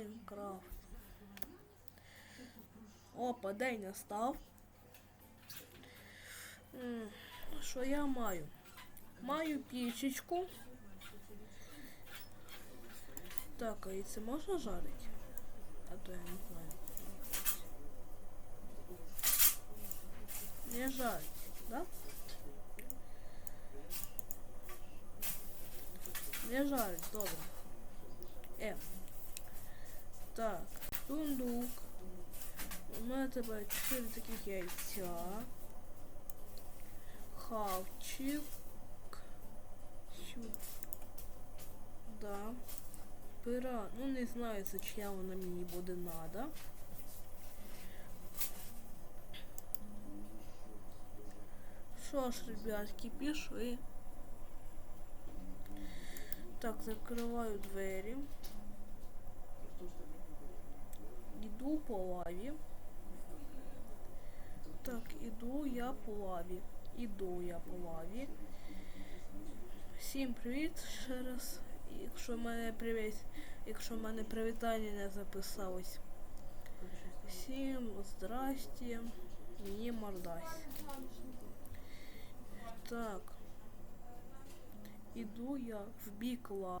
Майнкрафт. Опа, день настав. Що я маю? Маю пічечку. Так, а яйце можна жарити? А то я не знаю. Не жарить, да? Не жарить, добре. Е. Так, сундук. У мене тебе 4 таких яйця. Хавчик. Сюда. Пира. Ну не знаю, зачем вона мені буде надо. Що ж, ребятки, пішли. Так, закриваю двері. Іду по лаві. Так, іду я по лаві. Іду я по лаві. Всім привіт ще раз. Якщо мене привіт, якщо в мене привітання не записалось. Всім здрасте. Мені мордась. Так. Іду я в бік лави.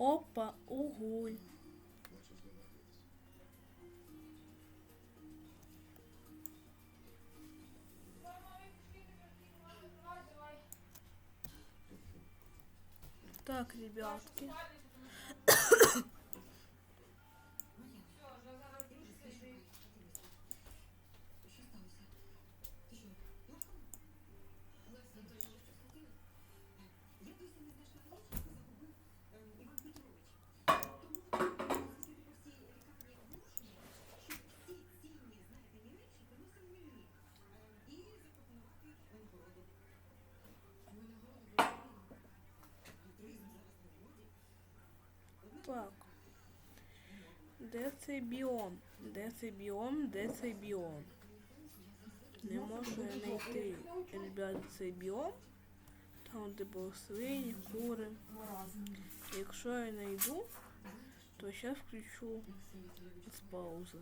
Опа, огонь. Так, ребятки. Так. Де цей біом? Де цей біом? Де цей біом? Не можу я знайти, ребят, цей біом. Там, де були свині, кури. Якщо я знайду, то зараз включу з паузи.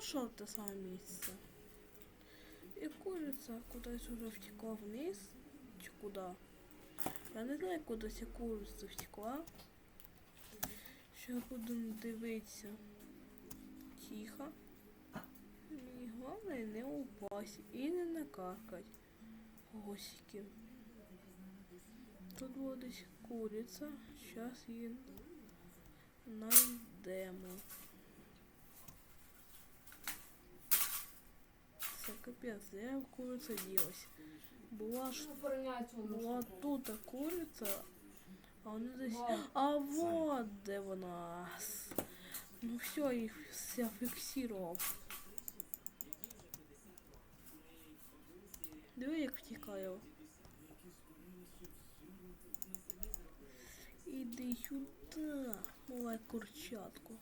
Знайшов те саме місце. І куриця кудись уже втекла вниз. Чи куди? Я не знаю, куди ця куриця втекла. Ще буду дивитися. Тихо. І головне не упасть і не накакать. Госики. Тут десь куриця. Зараз її знайдемо. Це капець, де куриця ділась? Була ж була тут куриця, а вона десь. А вот де вона. Ну все, їх все фіксував. Диви, як втікає. Іди сюди, мала курчатку.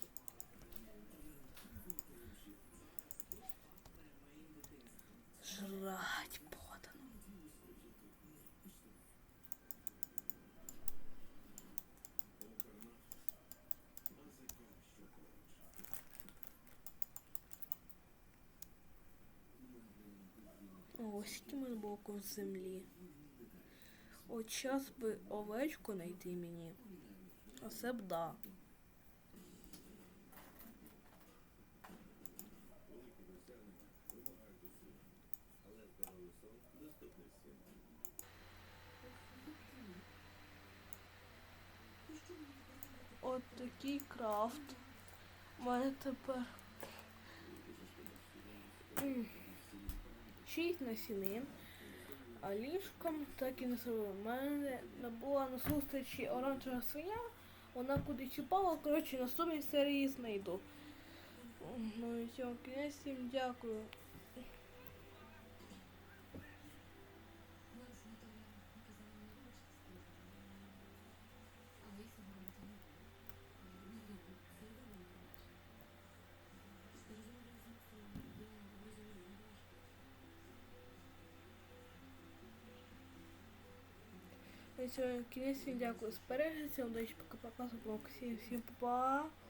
Блять, подано. Ось яким він боком землі. От час би овечку знайти мені. Оце б да. От такий крафт. У мене тепер м, шість насінин, а ліжком так і не зробив. У мене була на зустрічі оранжева свиня, вона кудись упала, коротше, на наступній серії знайду. Ну і цьому кінець всім дякую. На цьому кінець всім дякую за перегляд. Всім удачі, пока-пока, всім, всім па-па. Ка!